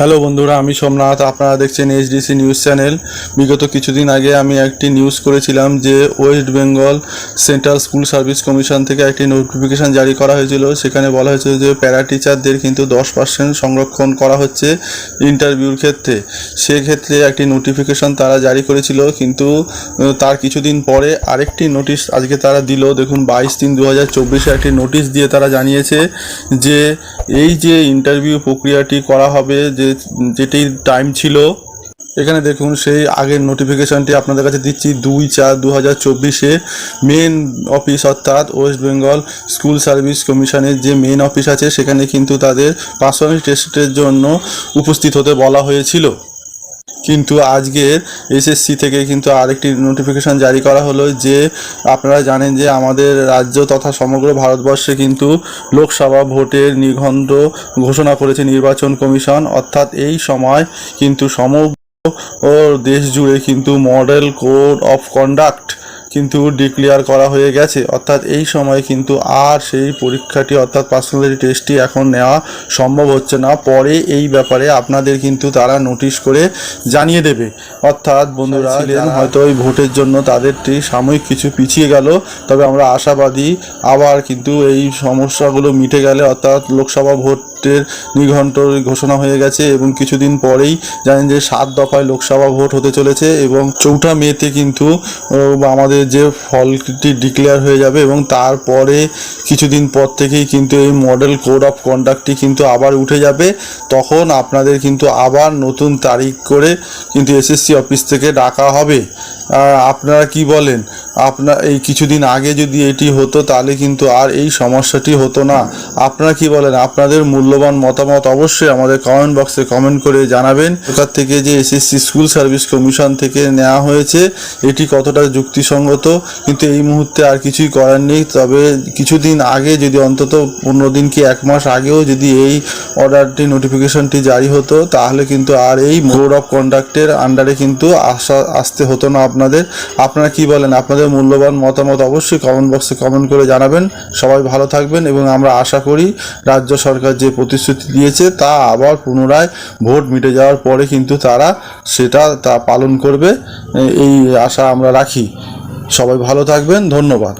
Hello বন্ধুরা, আমি সোমনাথ, আপনারা দেখছেন এইচডিসি নিউজ চ্যানেল বিগত কিছুদিন আগে আমি একটি নিউজ করেছিলাম যে West Bengal Central School Service Commission থেকে একটি নোটিফিকেশন জারি করা হয়েছিল। সেখানে বলা হয়েছিল যে প্যারা টিচারদের কিন্তু দশ পার্সেন্ট সংরক্ষণ করা হচ্ছে ইন্টারভিউর ক্ষেত্রে। সেক্ষেত্রে একটি নোটিফিকেশন তারা জারি করেছিল, কিন্তু তার কিছুদিন পরে আরেকটি নোটিশ আজকে তারা দিল। দেখুন, বাইশ তিন দু হাজার চব্বিশে একটি নোটিশ দিয়ে তারা জানিয়েছে যে এই যে ইন্টারভিউ প্রক্রিয়াটি করা হবে, যে যেটি টাইম ছিল, এখানে দেখুন সেই আগের নোটিফিকেশনটি আপনাদের কাছে দিচ্ছি দুই চার দু হাজার চব্বিশে মেন অফিস অর্থাৎ ওয়েস্ট বেঙ্গল স্কুল সার্ভিস কমিশনের যে মেন অফিস আছে, সেখানে কিন্তু তাদের পার্সোনাল টেস্টের জন্য উপস্থিত হতে বলা হয়েছিল। কিন্তু আজকের এসএসসি থেকে কিন্তু আরেকটি নোটিফিকেশান জারি করা হলো যে আপনারা জানেন যে আমাদের রাজ্য তথা সমগ্র ভারতবর্ষে কিন্তু লোকসভা ভোটের নিঘণ্ড ঘোষণা করেছে নির্বাচন কমিশন। অর্থাৎ এই সময় কিন্তু সমগ্র দেশ জুড়ে কিন্তু মডেল কোড অফ কন্ডাক্ট কিন্তু ডিক্লেয়ার করা হয়ে গেছে। অর্থাৎ এই সময় কিন্তু আর সেই পরীক্ষাটি অর্থাৎ পার্সোনালিটি টেস্টটি এখন নেওয়া সম্ভব হচ্ছে না। পরে এই ব্যাপারে আপনাদের কিন্তু তারা নোটিশ করে জানিয়ে দেবে। অর্থাৎ বন্ধুরা হয়তো ওই ভোটের জন্য তাদেরটি সাময়িক কিছু পিছিয়ে গেল। তবে আমরা আশাবাদী আবার কিন্তু এই সমস্যাগুলো মিটে গেলে অর্থাৎ লোকসভা ভোটের নিঘণ্ট ঘোষণা হয়ে গেছে এবং কিছুদিন পরেই জানেন যে সাত দফায় লোকসভা ভোট হতে চলেছে এবং চৌঠা মেতে কিন্তু আমাদের যে ফলটি ডিক্লেয়ার হয়ে যাবে এবং তারপরে কিছুদিন পর থেকেই কিন্তু এই মডেল কোড অফ কন্ডাক্টটি কিন্তু আবার উঠে যাবে। তখন আপনাদের কিন্তু আবার নতুন তারিখ করে কিন্তু এসএসসি অফিস থেকে ডাকা হবে। আপনারা কি বলেন? আপনার এই কিছুদিন আগে যদি এটি হতো, তাহলে কিন্তু আর এই সমস্যাটি হতো না। আপনারা কি বলেন? আপনাদের মূল্যবান মতামত অবশ্যই আমাদের কমেন্ট বক্সে কমেন্ট করে জানাবেন। সরকার থেকে যে এসএসসি স্কুল সার্ভিস কমিশন থেকে নেওয়া হয়েছে, এটি কতটা যুক্তিসঙ্গত? কিন্তু এই মুহূর্তে আর কিছুই করার নেই। তবে কিছুদিন আগে যদি অন্তত পনেরো দিন কি এক মাস আগেও যদি এই অর্ডারটি নোটিফিকেশনটি জারি হতো, তাহলে কিন্তু আর এই মোড অফ কন্ডাক্টের আন্ডারে কিন্তু আসা, আসতে হতো না। আপনাদের। আপনারা কি বলেন? আপনাদের মূল্যবান মতামত অবশ্যই কমেন্ট বক্সে কমেন্ট করে জানাবেন। সবাই ভালো থাকবেন এবং আমরা আশা করি রাজ্য সরকার যে প্রতিশ্রুতি দিয়েছে তা আবার পুনরায় ভোট মিটে যাওয়ার পরে কিন্তু তারা সেটা তা পালন করবে। এই আশা আমরা রাখি। সবাই ভালো থাকবেন। ধন্যবাদ।